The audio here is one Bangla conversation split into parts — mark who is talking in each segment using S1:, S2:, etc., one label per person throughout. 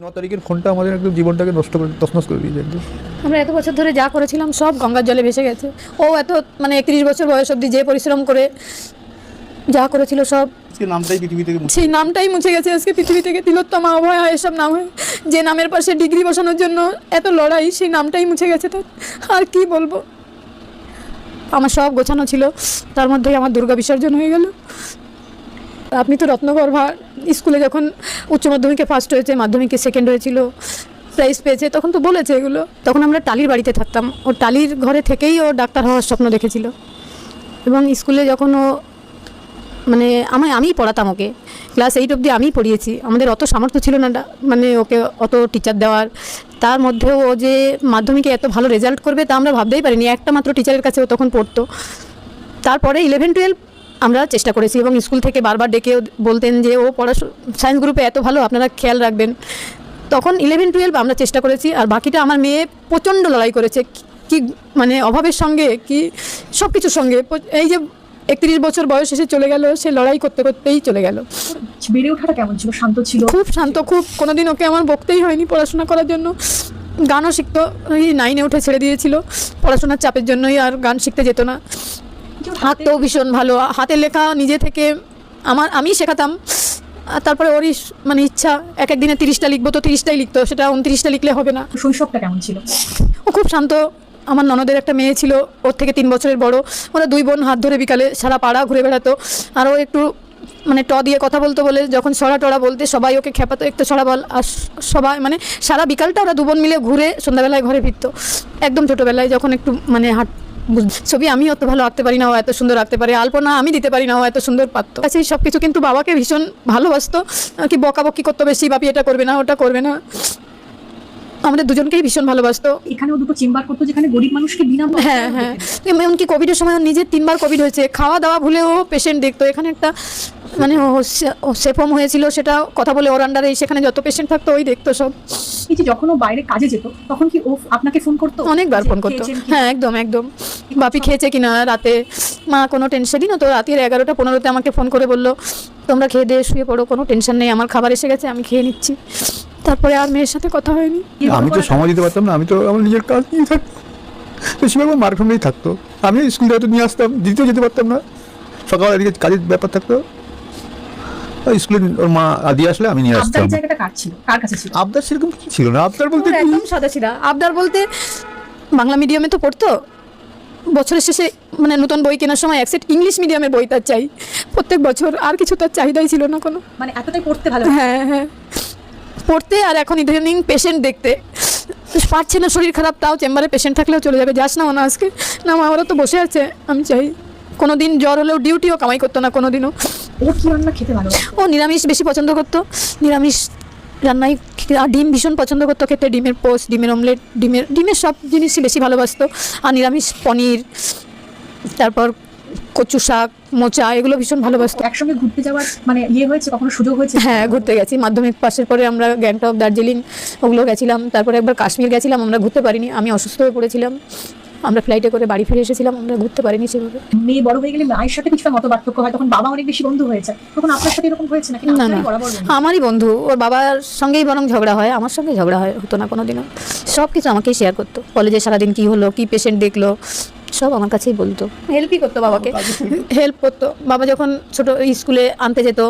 S1: ন তারিখের ফোনটা আমাদের একদম জীবনটাকে নষ্ট করে তছনছ করে দিয়েছে একদম।
S2: আমরা এত বছর ধরে যা করেছিলাম সব গঙ্গার জলে ভেসে গেছে। ও এত মানে একত্রিশ বছর বয়স অবধি যে পরিশ্রম করে যা করেছিল সব
S1: আজকে নামটাই পৃথিবী থেকে
S2: সেই নামটাই মুছে গেছে। আজকে পৃথিবী থেকে তিলোত্তমা অভয়া এসব নাম হয়ে। যে নামের পাশে ডিগ্রি বসানোর জন্য এত লড়াই সেই নামটাই মুছে গেছে তার। আর কি বলব? আমার সব গোছানো ছিল। তার মধ্যেই আমার দুর্গা বিসর্জন হয়ে গেল। আপনি তো রত্নগর্ভা স্কুলে যখন উচ্চ মাধ্যমিকে ফার্স্ট হয়েছে, মাধ্যমিকে সেকেন্ড হয়েছিল প্রাইজ পেয়েছে, তখন তো বলেছে এগুলো। তখন আমরা টালির বাড়িতে থাকতাম। ও টালির ঘরে থেকেই ও ডাক্তার হওয়ার স্বপ্ন দেখেছিল। এবং স্কুলে যখন ও মানে আমায় আমিই পড়াতাম ওকে। ক্লাস এইট অবধি আমিই পড়িয়েছি। আমাদের অত সামর্থ্য ছিল না মানে ওকে অত টিচার দেওয়ার। তার মধ্যেও ও যে মাধ্যমিকে এত ভালো রেজাল্ট করবে তা আমরা ভাবতেই পারিনি। একটা মাত্র টিচারের কাছে ও তখন পড়তো। তারপরে ইলেভেন টুয়েলভ আমরা চেষ্টা করেছি এবং স্কুল থেকে বারবার ডেকে বলতেন যে ও পড়াশোনা সায়েন্স গ্রুপে এত ভালো আপনারা খেয়াল রাখবেন। তখন ইলেভেন টুয়েলভ আমরা চেষ্টা করেছি আর বাকিটা আমার মেয়ে প্রচণ্ড লড়াই করেছে। কি- মানে অভাবের সঙ্গে কি সব কিছুর সঙ্গে এই যে একত্রিশ বছর বয়স এসে চলে গেল সে লড়াই করতে করতেই চলে গেল।
S3: বেড়ে ওঠাটা কেমন ছিল? শান্ত ছিল?
S2: খুব শান্ত খুব কোনোদিন ওকে আমার বকতেই হয়নি পড়াশোনা করার জন্য। গানও শিখতো ওই নাইনে উঠে ছেড়ে দিয়েছিল। পড়াশোনার চাপের জন্যই আর গান শিখতে যেত না। হাতটাও ভীষণ ভালো। হাতের লেখা নিজে থেকে আমার আমি শেখাতাম। আর তারপরে ওরই মানে ইচ্ছা এক এক দিনে তিরিশটা লিখব তো তিরিশটাই লিখতো সেটা উনত্রিশটা লিখলে হবে না।
S3: শৈশবটা কেমন ছিল?
S2: ও খুব শান্ত। আমার ননদের একটা মেয়ে ছিল ওর থেকে তিন বছরের বড়। ওরা দুই বোন হাত ধরে বিকালে সারা পাড়া ঘুরে বেড়াতো। আর ও একটু মানে ট দিয়ে কথা বলতো বলে যখন ছড়া টড়া বলতে সবাই ওকে খেপাতো একটু ছড়া বল আর সবাই মানে সারা বিকালটা ওরা দু বোন মিলে ঘুরে সন্ধ্যাবেলায় ঘরে ফিরতো। একদম ছোটোবেলায় যখন একটু মানে হাট ছবি আমি অত ভালো আঁকতে পারি না ও এত সুন্দর আঁকতে পারে আলপনা আমি দিতে পারি না ও এত সুন্দর পারত। সেই এই সব কিছু কিন্তু বাবাকে ভীষণ ভালোবাসতো কি বকাবকি করতো বেশি বাপি এটা করবে না ওটা করবে না। আমাদের দুজনকেই ভীষণ ভালোবাসতো।
S3: এখানেও দুটো চেম্বার করতো যেখানে গরিব মানুষকে বিনাম
S2: হ্যাঁ হ্যাঁ। এমনকি কোভিডের সময় নিজের তিনবার কোভিড হয়েছে খাওয়া দাওয়া ভুলেও পেশেন্ট দেখতো। এখানে একটা মানে ও সে- ও সেফম হয়েছিল সেটা কথা বলে ওর আন্ডারে সেখানে যত পেশেন্ট থাকতো ওই দেখতো সব।
S3: এই যে যখন ও বাইরে কাজে যেত তখন কি ও আপনাকে ফোন করতো?
S2: অনেকবার ফোন করতো। হ্যাঁ একদম একদম। বাপি খেয়েছে কিনা রাতে? মা কোনো টেনশনই না তো? রাতের এগারোটা পনেরোতে আমাকে ফোন করে বলল তোমরা খেয়ে দিয়ে শুয়ে পড়ো কোনো টেনশন নেই আমার খাবার এসে গেছে আমি খেয়ে নিচ্ছি। তারপরে আর মেয়ের সাথে কথা হয়নি।
S1: আমি তো সময় দিতে পারতাম না আমি তো আমার নিজের কাজ নিয়ে থাকতাম বেশিরভাগ আমার মার থাকতো। আমি স্কুল হয়তো নিয়ে আসতাম দিতেও যেতে পারতাম না। সকাল এদিকে কাজের ব্যাপার থাকতো। আর স্কুলে ওর মা দিয়ে আসলে আমি নিয়ে আসতাম।
S3: আবদারের জায়গাটা কার ছিল? কার কাছে ছিল?
S1: আবদার সেরকম কিছু ছিল না। আবদার বলতে
S2: একদম সাদা সিধা আবদার বলতে বাংলা মিডিয়ামে তো পড়তো। বছরের শেষে মানে নতুন বই কেনার সময় এক সেট ইংলিশ মিডিয়ামের বই তার চাই। প্রত্যেক বছর আর কিছু তার চাহিদাই ছিল না কোনো।
S3: মানে এতটাই পড়তে ভালো
S2: হ্যাঁ হ্যাঁ। পড়তে আর এখন ইদানিং পেশেন্ট দেখতে। পারছে না শরীর খারাপ তাও চেম্বারে পেশেন্ট থাকলেও চলে যাবে। যাস না না আজকে। না মা ওরা তো বসে আছে। আমি চাই। কোনো দিন জ্বর হলেও ডিউটিও কামাই করতো না কোনো দিনও
S3: ও কি রান্না খেতে ভালো
S2: ও নিরামিষ বেশি পছন্দ করতো। নিরামিষ রান্নাই আর ডিম ভীষণ পছন্দ করতো খেতে। ডিমের পোস্ট ডিমের অমলেট ডিমের ডিমের সব জিনিসই বেশি ভালোবাসতো। আর নিরামিষ পনির তারপর কচু শাক মোচা এগুলো ভীষণ ভালোবাসতো।
S3: একসঙ্গে ঘুরতে যাওয়ার মানে ইয়ে হয়েছে? কখনো সুযোগ হয়েছে?
S2: হ্যাঁ ঘুরতে গেছি। মাধ্যমিক পাশের পরে আমরা গ্যাংটক দার্জিলিং ওগুলো গেছিলাম। তারপরে একবার কাশ্মীর গেছিলাম আমরা ঘুরতে পারিনি। আমি অসুস্থ হয়ে পড়েছিলাম। আমরা ফ্লাইটে করে বাড়ি ফিরে এসেছিলাম আমরা ঘুরতে পারিনি সেভাবে।
S3: মেয়ে বড় হয়ে গেলে মায়ের সাথে কিছুটা মত পার্থক্য হয় তখন বাবা অনেক বেশি বন্ধু হয়েছে। তখন আপনার সাথে এরকম হয়েছে নাকি?
S2: না না? আমারই বন্ধু ওর বাবার সঙ্গেই বরং ঝগড়া হয় আমার সঙ্গে ঝগড়া হয় হতো না কোনো দিনও সব কিছু আমাকেই শেয়ার করতো কলেজে সারাদিন কী হলো কী পেশেন্ট দেখল সব আমার কাছেই বলতো। হেল্পই করতো বাবাকে। হেল্প করতো। বাবা যখন ছোট স্কুলে আনতে যেত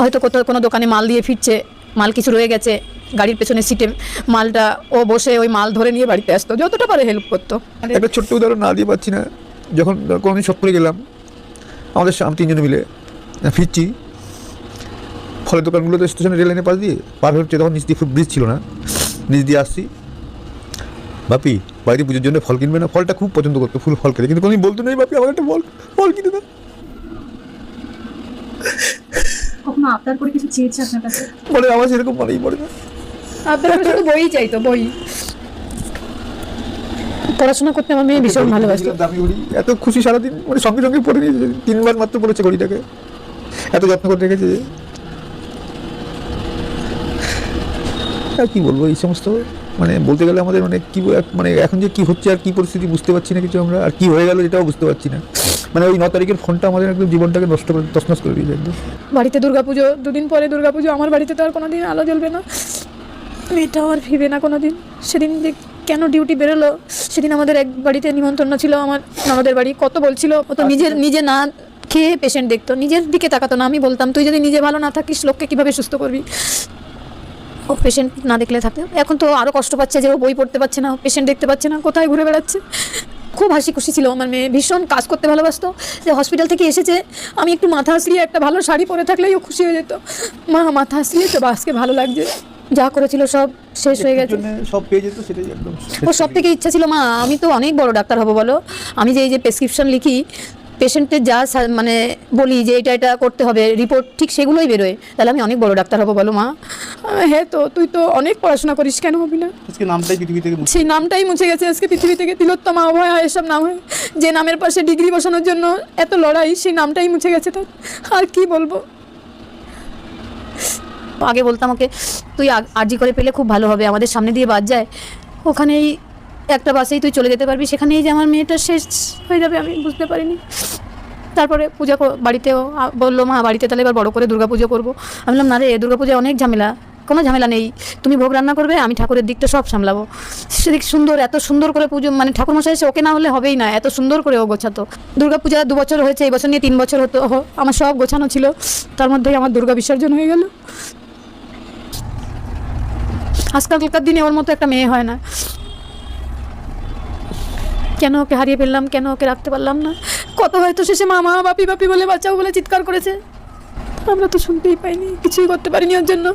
S2: হয়তো কোথাও কোনো দোকানে মাল দিয়ে ফিরছে মাল কিছু রয়ে গেছে গাড়ির পেছনে সিটে মালটা ও বসে ওই মাল ধরে নিয়ে বাড়িতে আসতো যতটা পারে হেল্প করতো।
S1: একটা ছোট্ট উদাহরণ না দিয়ে পাচ্ছি না। যখন কোনোদিন সত্তরে গেলাম আমাদের সামনে তিনজনে মিলে ফিরছি। ফলের দোকানগুলো তো স্টেশনে রেল লাইনের পাশ দিয়ে পার হচ্ছে তখন নিচ দিয়ে খুব ব্রিজ ছিল না। নিচ দিয়ে আসছি। বাপি বাড়িতে পুজোর জন্য ফল কিনবে না? ফলটা খুব পছন্দ করতো ফুল ফল খেতে। কিন্তু কোনোদিন বলতো না "এই বাপি আমার একটা ফল ফল কিনে না
S3: কখনো আপনার করে কিছু চেয়েছে আপনার কাছে?
S1: বলে আমার সেরকম মনেই পড়ে না।
S2: আপনার শুধু বই চাইতো বই পড়াশোনা করতে আমার মেয়ে ভীষণ ভালোবাসতো।
S1: দামি ঘড়ি এত খুশি সারাদিন মানে সঙ্গে সঙ্গে পরে নিয়েছে। তিনবার মাত্র পড়েছে ঘড়িটাকে। এত যত্ন করে রেখেছে। আর কি বলব এই সমস্ত মানে বলতে গেলে আমাদের মানে কি মানে এখন যে কি হচ্ছে আর কি পরিস্থিতি বুঝতে পারছি না কিছু আমরা। আর কি হয়ে গেল এটাও বুঝতে পারছি না। মানে ওই ন তারিখের ফোনটা আমাদের একদম জীবনটাকে নষ্ট করে তছনছ করে দিয়েছে একদম।
S2: বাড়িতে দুর্গাপুজো দুদিন পরে দুর্গাপুজো আমার বাড়িতে তো আর কোনোদিন আলো জ্বলবে না। মেয়েটাও আর ফিরবে না কোনো দিন সেদিন যে কেন ডিউটি বেরোলো সেদিন আমাদের এক বাড়িতে নিমন্ত্রণ ছিল আমার আমাদের বাড়ি। কত বলছিল ও তো নিজের নিজে না খেয়ে পেশেন্ট দেখতো। নিজের দিকে তাকাতো না আমি বলতাম তুই যদি নিজে ভালো না থাকিস লোককে কীভাবে সুস্থ করবি? ও পেশেন্ট না দেখলে থাকে এখন তো আরও কষ্ট পাচ্ছে যে ও বই পড়তে পারছে না পেশেন্ট দেখতে পাচ্ছে না কোথায় ঘুরে বেড়াচ্ছে? খুব হাসি খুশি ছিল আমার মেয়ে ভীষণ কাজ করতে ভালোবাসতো। যে হসপিটাল থেকে এসেছে আমি একটু মাথা আসলিয়ে একটা ভালো শাড়ি পরে থাকলেই ও খুশি হয়ে যেত। মা মাথা আসলিয়ে তো বাসকে ভালো লাগছে। যা করেছিল সব শেষ হয়ে গেছে।
S1: সব পেয়ে যেত সেটাই একদম
S2: ওর সব থেকে ইচ্ছা ছিল মা আমি তো অনেক বড় ডাক্তার হব বলো। আমি যে এই যে প্রেসক্রিপশন লিখি পেশেন্টের যা মানে বলি যে এটা এটা করতে হবে রিপোর্ট ঠিক সেগুলোই বেরোয়। তাহলে আমি অনেক বড় ডাক্তার হব বলো মা। হ্যাঁ তো তুই তো অনেক পড়াশোনা করিস কেন হবি না?
S1: আজকে নামটাই পৃথিবী থেকে
S2: সেই নামটাই মুছে গেছে আজকে পৃথিবী থেকে। তিলোত্তমা অভয়া এসব নাম হয়ে। যে নামের পাশে ডিগ্রি বসানোর জন্য এত লড়াই সেই নামটাই মুছে গেছে তার। আর কি বলব? আগে বলতাম ওকে, তুই আরজি করে পেলে খুব ভালো হবে, আমাদের সামনে দিয়ে বাদ যায়। ওখানেই একটা বাসেই তুই চলে যেতে পারবি, সেখানেই যে আমার মেয়েটা শেষ হয়ে যাবে আমি বুঝতে পারিনি। তারপরে পূজা বাড়িতেও বলল, মা, বাড়িতে তাহলে এবার বড় করে দুর্গা পুজো করব। আমি বললাম, না রে, দুর্গা পুজোয় অনেক ঝামেলা, কোনো ঝামেলা নেই। তুমি ভোগ রান্না করবে, আমি ঠাকুরের দিকটা সব সামলাবো। সেদিক সুন্দর, এত সুন্দর করে পুজো মানে ঠাকুর মশাই এসে ওকে না হলে হবেই না, এত সুন্দর করে ও গোছাতো। দুর্গা পূজা দু বছর হয়েছে, এই বছর নিয়ে তিন বছর হতো, আমার সব গোছানো ছিল। তার মধ্যেই আমার দুর্গা বিসর্জন হয়ে গেল। আজকালকার দিনে ওর মতো একটা মেয়ে হয় না। কেন ওকে হারিয়ে ফেললাম, কেন ওকে রাখতে পারলাম না? কত হয়তো শেষে মামা বাপি বাপি বলে বাঁচাও বলে চিৎকার করেছে। আমরা তো শুনতেই পাইনি, কিছুই করতে পারিনি ওর জন্য।